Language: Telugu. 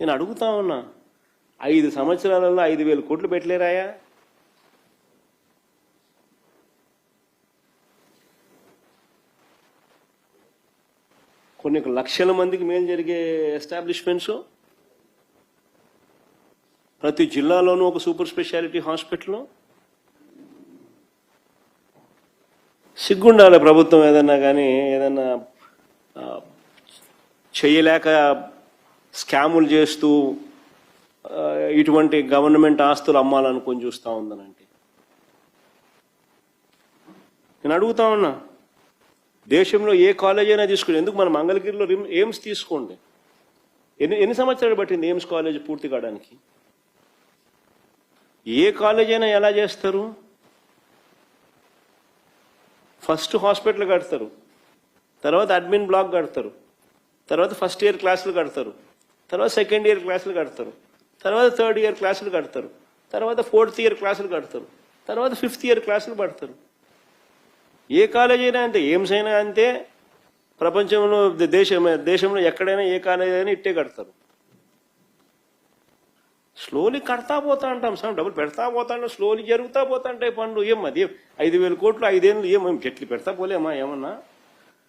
నేను అడుగుతా ఉన్నా ఐదు సంవత్సరాలలో ఐదు వేల కోట్లు పెట్టలేరాయా? కొన్ని లక్షల మందికి మేలు జరిగే ఎస్టాబ్లిష్మెంట్స్? ప్రతి జిల్లాలోనూ ఒక సూపర్ స్పెషాలిటీ హాస్పిటల్? సిగ్గుండాలి ప్రభుత్వం ఏదన్నా కానీ ఏదన్నా చేయలేక స్కాములు చేస్తూ ఇటువంటి గవర్నమెంట్ ఆస్తులు అమ్మాలనుకొని చూస్తూ ఉందనంటే. నేను అడుగుతా ఉన్నా దేశంలో ఏ కాలేజ్ అయినా తీసుకోండి ఎందుకు మన మంగళగిరిలో రిమ్- ఎయిమ్స్ తీసుకోండి? ఎన్ని ఎన్ని సంవత్సరాలు పట్టింది ఎయిమ్స్ కాలేజ్ పూర్తి కావడానికి? ఏ కాలేజ్ అయినా ఎలా చేస్తారు? ఫస్ట్ హాస్పిటల్ కడతారు తర్వాత అడ్మిన్ బ్లాక్ కడతారు తర్వాత ఫస్ట్ ఇయర్ క్లాసులు కడతారు. తర్వాత సెకండ్ ఇయర్ క్లాసులు కడతారు. తర్వాత థర్డ్ ఇయర్ క్లాసులు కడతారు. తర్వాత ఫోర్త్ ఇయర్ క్లాసులు కడతారు. తర్వాత ఫిఫ్త్ ఇయర్ క్లాసులు పడతారు. ఏ కాలేజ్ అయినా అంతే ఎయిమ్స్ అయినా అంతే ప్రపంచంలో దేశం దేశంలో ఎక్కడైనా ఏ కాలేజ్ అయినా ఇట్టే కడతారు. స్లోలీ కడతా పోతా అంటాం సార్ డబ్బులు పెడతా పోతా అంటాం స్లోలీ జరుగుతా పోతా ఉంటాయి పనులు. ఏం అది? ఐదు వేల కోట్లు ఐదేళ్ళు ఏం? చెట్లు పెడతా పోలేమా? ఏమన్నా?